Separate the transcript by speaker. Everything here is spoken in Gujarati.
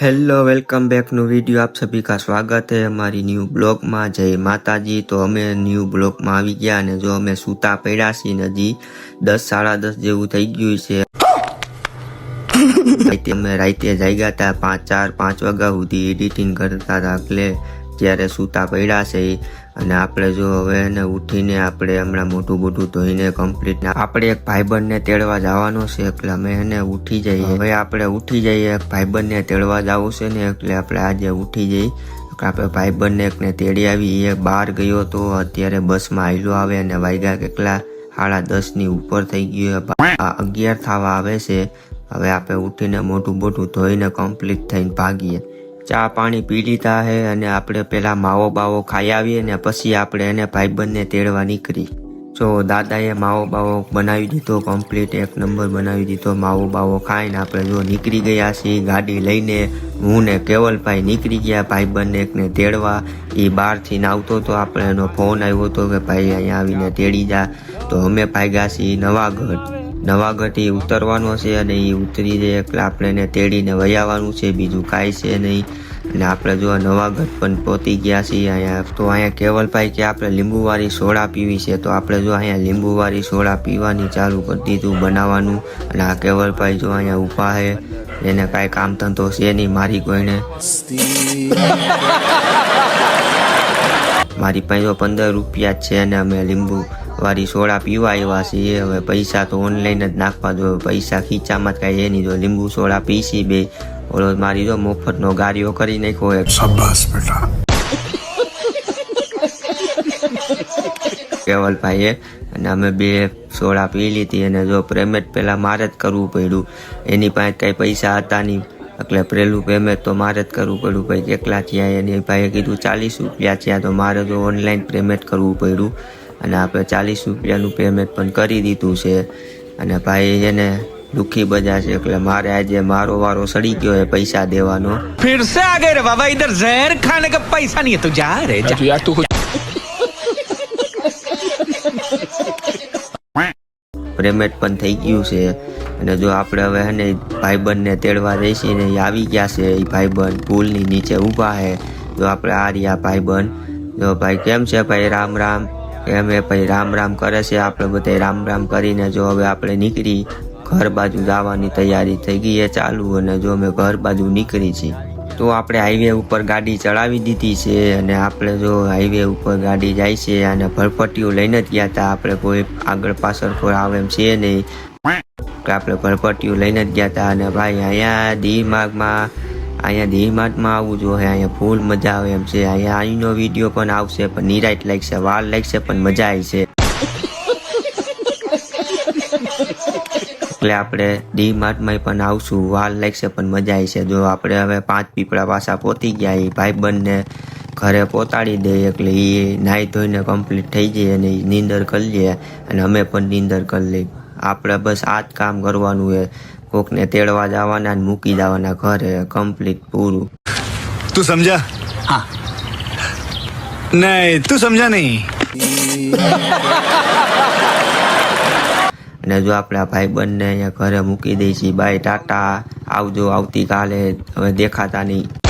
Speaker 1: hello welcome back new video आप सभी का स्वागत है हमारी ન્યૂ બ્લોગમાં જય માતાજી તો અમે ન્યૂ બ્લોગમાં આવી ગયા અને જો અમે સૂતા પડ્યા છીએ ને હજી દસ સાડા દસ જેવું થઈ ગયું છે રાતે અમે રાતે જાગ્યા હતા પાંચ ચાર પાંચ વાગ્યા સુધી એડિટિંગ કરતા હતા એટલે ત્યારે સૂતા પડ્યા છે અને આપણે જો હવે એને ઉઠીને આપણે હમણાં મોટું મોટું ધોઈને કમ્પ્લીટ આપણે એક ભાઈબંધને તેડવા જવાનો છે, એટલે અમે એને ઉઠી જઈએ. હવે આપણે ઉઠી જઈએ, એક ભાઈબંધને તેડવા જવું છે ને, એટલે આપણે આજે ઉઠી જઈએ આપણે ભાઈબંધને એકને તેડી આવી. એ બહાર ગયો તો અત્યારે બસમાં આવેલો આવે અને વાગ્યા કેટલા? સાડા દસની ઉપર થઈ ગયું અગિયાર થવા આવે છે. હવે આપણે ઉઠીને મોટું મોટું ધોઈને કમ્પ્લીટ થઈને ભાગીએ. ચા પાણી પી લીધા હે અને આપણે પહેલાં માવો બાવો ખાઈ આવીએ ને પછી આપણે એને ભાઈબંધને તેડવા નીકળી. જો દાદાએ માવો બાવો બનાવી દીધો કમ્પ્લીટ એક નંબર બનાવી દીધો, માવો બાવો ખાઈને આપણે જો નીકળી ગયા છીએ ગાડી લઈને, હું ને કેવલભાઈ નીકળી ગયા ભાઈબંધને એકને તેડવા. એ બહારથી આવતો તો આપણે એનો ફોન આવ્યો હતો કે ભાઈ અહીંયા આવીને તેડી જા. તો અમે ભાગ્યા છીએ નવાગઢ. નવાગઢથી ઉતરવાનો છે અને એ ઉતરી જાય એટલે આપણે એને તેડીને વયાવાનું છે, બીજું કાંઈ છે નહીં. અને આપણે જો નવાગઢ પણ પહોંચી ગયા છીએ અહીંયા, તો અહીંયા કેવલભાઈ કે આપણે લીંબુવાળી સોડા પીવી છે, તો આપણે જો અહીંયા લીંબુવાળી સોડા પીવાની ચાલુ કરી દીધું બનાવવાનું. અને આ કેવલભાઈ જો અહીંયા ઊભા છે એને કાંઈ કામ ધંધો છે નહીં મારી કોઈને. મારી પાસે પંદર રૂપિયા જ છે અને અમે લીંબુ વાળી સોડા પીવા આવ્યા છીએ. હવે પૈસા તો ઓનલાઈન જ નાખવા દો. પૈસા ખીચામાં જ કાંઈ એ નહીં. જો લીંબુ સોડા પીસી બે ઓલો મારી જો મફતનો ગાડીઓ કરી નાખ્યો એક.
Speaker 2: શાબાશ બેટા.
Speaker 1: કેવલભાઈએ અને અમે બે સોડા પી લીધી. અને જો પ્રેમેટ પહેલાં મારે જ કરવું પડ્યું. એની પાસે કાંઈ પૈસા હતા નહીં. એટલે પહેલું પેમેન્ટ તો મારે જ કરવું પડ્યું ભાઈ. એકલા થયા એને ભાઈએ કીધું ચાલીસ રૂપિયા થયા તો મારે તો ઓનલાઈન પેમેન્ટ કરવું પડ્યું. અને આપણે ચાલીસ રૂપિયાનું પેમેન્ટ પણ કરી દીધું છે. અને ભાઈ એને દુઃખી બજા છે એટલે મારે આજે મારો વારો સડી ગયો હે પૈસા દેવાનો.
Speaker 3: ફિર સે આ ગયે રે બાબા ઇધર ઝેર ખાને કે પૈસા નહીં તો જા
Speaker 2: રે જા
Speaker 1: પેમેન્ટ પણ થઈ ગયું છે. અને જો આપણે હવે હે ને ભાઈબંધને તેડવા જઈશી ને એ આવી ગયા છે એ ભાઈબંધ પુલની નીચે ઊભા છે જો આપણે આ રહ્યા ભાઈબંધ. જો ભાઈ કેમ છે ભાઈ રામ રામ? એમ એ ભાઈ રામ રામ કરે છે આપણે બધા રામ રામ કરીને જો હવે આપણે નીકળી, ઘર બાજુ જવાની તૈયારી થઈ ગઈ એ ચાલુ અને જો અમે ઘર બાજુ નીકળી છીએ તો આપણે હાઈવે ઉપર ગાડી ચડાવી દીધી છે અને આપણે જો હાઈવે ઉપર ગાડી જાય છે અને ભરપટ્ટીઓ લઈને જ ગયા હતા આપણે કોઈ આગળ પાછળ કોઈ આવે એમ છે નહીં. આપણે ભરપટ્ટીઓ લઈને જ ગયા હતા અને ભાઈ અહીંયા ધીમાગમાં અહીંયા ડીમાર્ટમાં આવવું જોઈએ અહીંયા ફૂલ મજા આવે એમ છે. અહીંયા અહીંનો વીડિયો પણ આવશે, પણ નિરાઈટ લાગશે વાર લાગશે, પણ મજા આવી છે. એટલે આપણે ડી માર્ટમાં પણ આવશું. વાર લાગશે પણ મજા આવી છે. જો આપણે હવે પાંચ પીપળા પાછા પહોંચી ગયા એ ભાઈબંધને ઘરે પોતાડી દઈએ એટલે એ નાહી ધોઈને કમ્પ્લીટ થઈ જઈએ અને નીંદર કરી લઈએ અને અમે પણ નીંદર કરી લઈએ આપણે બસ આ જ કામ કરવાનું છે. કોકને તેડવા જવાના અને મૂકી જવાના ઘરે કમ્પ્લીટ પૂરું.
Speaker 2: તું સમજા? હા. નહીં તું સમજા નહીં.
Speaker 1: અને જો આપણે ભાઈબંધને અહીંયા ઘરે મૂકી દઈએ છીએ બાય, ટાટા, આવજો, આવતીકાલે, હવે દેખાતા નહીં.